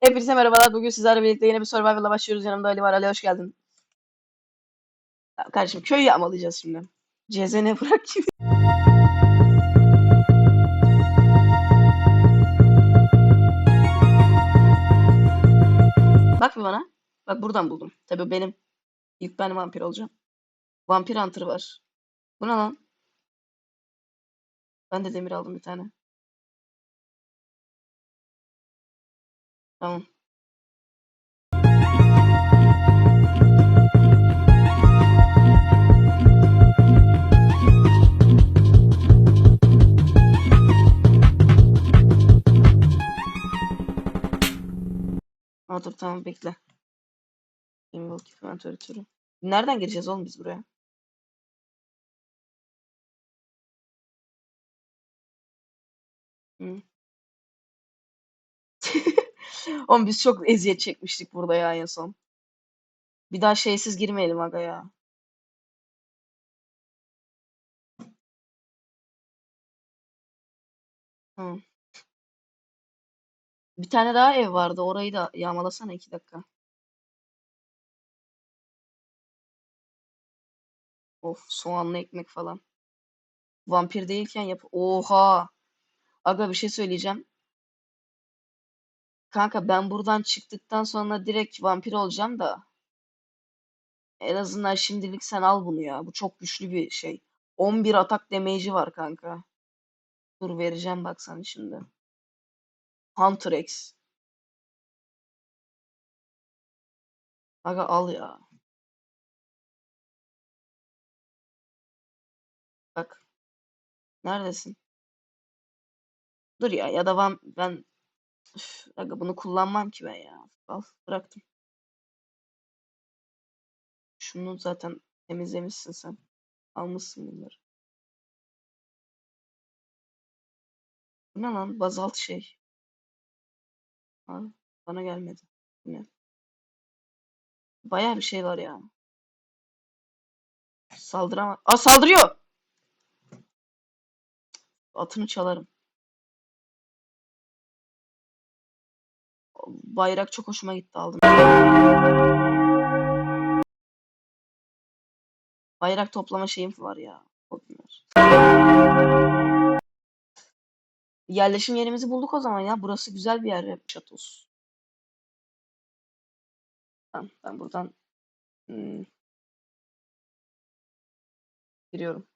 Hepinize merhabalar. Bugün sizlerle birlikte yeni bir Survival'la başlıyoruz. Yanımda Ali var. Ali hoş geldin. Kardeşim köyü yağmalayacağız şimdi. Cezene bırak gibi. Bak bir bana. Bak buradan buldum. Tabii benim. İlk ben vampir olacağım. Vampir hunter var. Bu ne lan? Ben de demir aldım bir tane. Tamam. Aa, dur tamam bekle. Invoke inventory türü. Nereden gireceğiz oğlum biz buraya? Hı. Oğlum biz çok eziyet çekmiştik burada ya en son. Bir daha şeysiz girmeyelim aga ya. Hı. Bir tane daha ev vardı. Orayı da yağmalasana iki dakika. Of soğanlı ekmek falan. Vampir değilken yap. Oha. Aga bir şey söyleyeceğim. Kanka ben buradan çıktıktan sonra direkt vampir olacağım da. En azından şimdilik sen al bunu ya. Bu çok güçlü bir şey. 11 atak damage'i var kanka. Dur vereceğim bak sana şimdi. Hunter X. Aga al ya. Bak. Neredesin? Dur ya ya da ben, ben Üf, aga bunu kullanmam ki ben ya. Al bıraktım. Şunu zaten temizlemişsin sen. Almışsın bunları. Bu ne lan? Bazalt şey. Ha, bana gelmedi. Bu ne? Bayağı bir şey var ya. Saldırama. Aa saldırıyor. Atını çalarım. Bayrak çok hoşuma gitti aldım. Bayrak toplama şeyim var ya. Var. Yerleşim yerimizi bulduk o zaman ya. Burası güzel bir yer. Şatos. Ben, ben buradan hmm, giriyorum.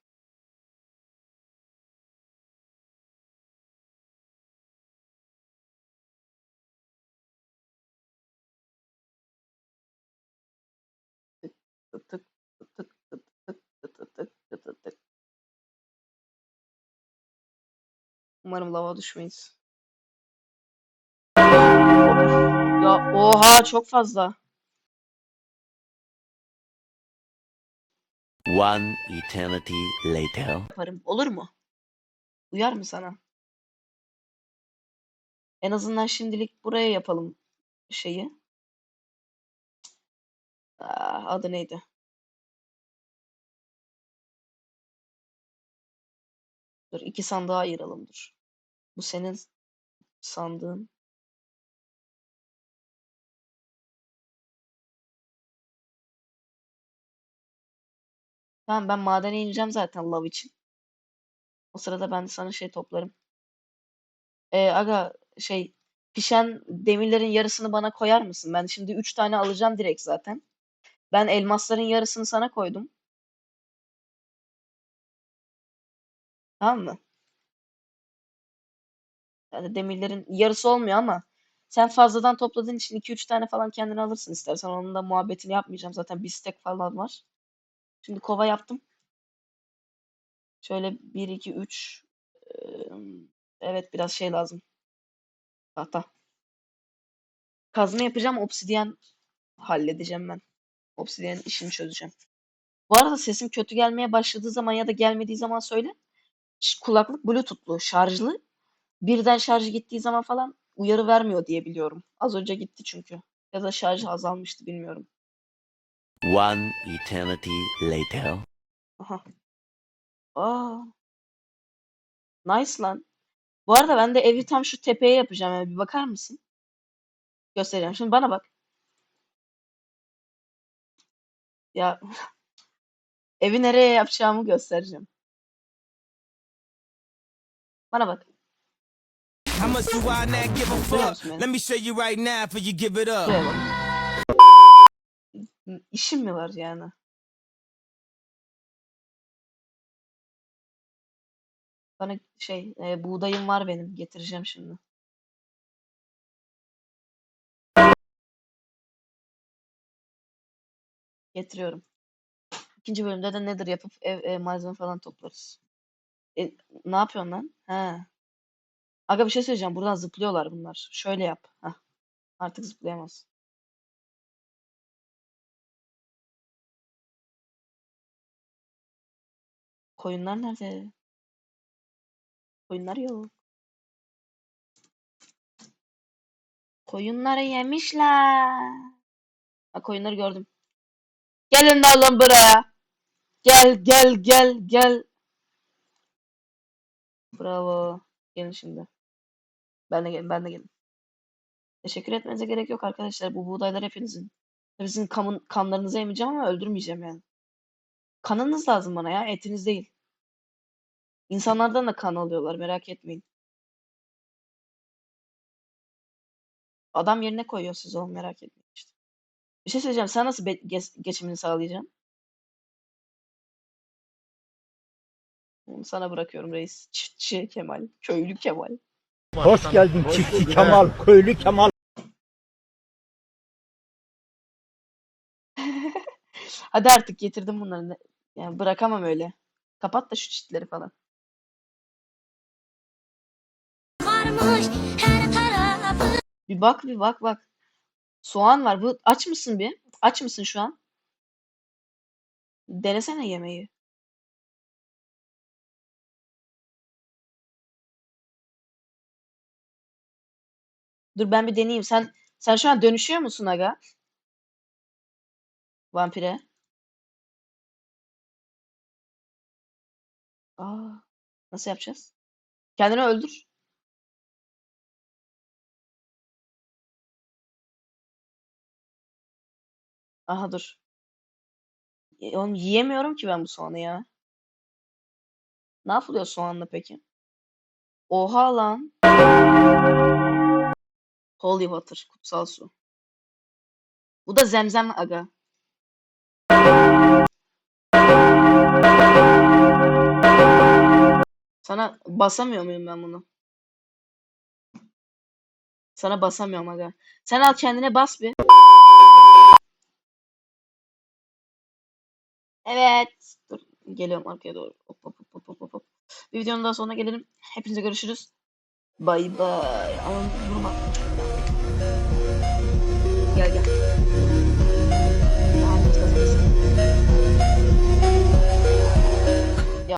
Umarım lava düşmeyiz. Ya oha çok fazla. One eternity later. Yaparım. Olur mu? Uyar mı sana? En azından şimdilik buraya yapalım şeyi. Aa, adı neydi? Dur iki sandığa ayıralım. Bu senin sandığın. Tamam ben madene ineceğim zaten lav için. O sırada ben sana şey toplarım. Ee, aga şey pişen demirlerin yarısını bana koyar mısın? Ben şimdi 3 tane alacağım direkt zaten. Ben elmasların yarısını sana koydum. Tamam mı? Yani demirlerin yarısı olmuyor ama sen fazladan topladığın için 2-3 tane falan kendine alırsın istersen. Onun da muhabbetini yapmayacağım. Zaten bir stek falan var. Şimdi kova yaptım. Şöyle 1, 2, 3. Evet biraz şey lazım. Tahta. Kazma yapacağım. Obsidyen halledeceğim ben. Obsidyen işini çözeceğim. Bu arada sesim kötü gelmeye başladığı zaman ya da gelmediği zaman söyle. Kulaklık Bluetooth'lu, şarjlı. Birden şarjı gittiği zaman falan uyarı vermiyor diye biliyorum. Az önce gitti çünkü. Ya da şarjı azalmıştı bilmiyorum. One eternity later. Aha. Aa. Nice lan. Bu arada ben de evi tam şu tepeye yapacağım. Yani bir bakar mısın? Göstereceğim. Şimdi bana bak. Ya evi nereye yapacağımı göstereceğim. Bana bak. How much do I not give a fuck? Let me show you right now before you give it up. İşim mi var yani? Bana şey e, buğdayım var benim. Getireceğim şimdi. Getiriyorum. İkinci bölümde de nedir yapıp ev, ev malzeme falan toplarız. E, ne yapıyorsun lan? He. Aga bir şey söyleyeceğim. Buradan zıplıyorlar bunlar. Şöyle yap. Heh. Artık zıplayamaz. Koyunlar nerede? Koyunlar yok. Koyunları yemişler. Ha koyunları gördüm. Gelin oğlum buraya. Gel gel gel gel. Bravo. Gelin şimdi. Ben de gelin, ben de gelin. Teşekkür etmenize gerek yok arkadaşlar. Bu buğdaylar hepinizin. Hepinizin kan, kanlarınızı emeceğim ama öldürmeyeceğim yani. Kanınız lazım bana ya, etiniz değil. İnsanlardan da kan alıyorlar, merak etmeyin. Adam yerine koyuyor sizi oğlum, merak etmeyin işte. Bir şey söyleyeceğim, sen nasıl geçimini sağlayacaksın? Onu sana bırakıyorum reis. Çiftçi Kemal, köylü Kemal. Hoş geldin çiftçi Kemal, köylü Kemal. Hadi artık getirdim bunları. Yani bırakamam öyle. Kapat da şu çitleri falan. varmış her tarafı Bir bak bir bak bak. Soğan var. Bu aç mısın bir? Aç mısın şu an? Denesene yemeği. Dur ben bir deneyeyim. Sen sen şu an dönüşüyor musun aga? Vampire. Aa, nasıl yapacağız? Kendini öldür. Aha dur. E, Oğlum yiyemiyorum ki ben bu soğanı ya. Ne yapılıyor soğanla peki? Oha lan. Holy water, kutsal su. Bu da zemzem aga. Sana basamıyor muyum ben bunu? Sana basamıyorum aga. Sen al kendine bas bir. Evet. Dur geliyorum arkaya doğru. Hop hop hop hop hop. Bir videonun daha sonuna gelelim. Hepinize görüşürüz. Bay bay. Aman gel.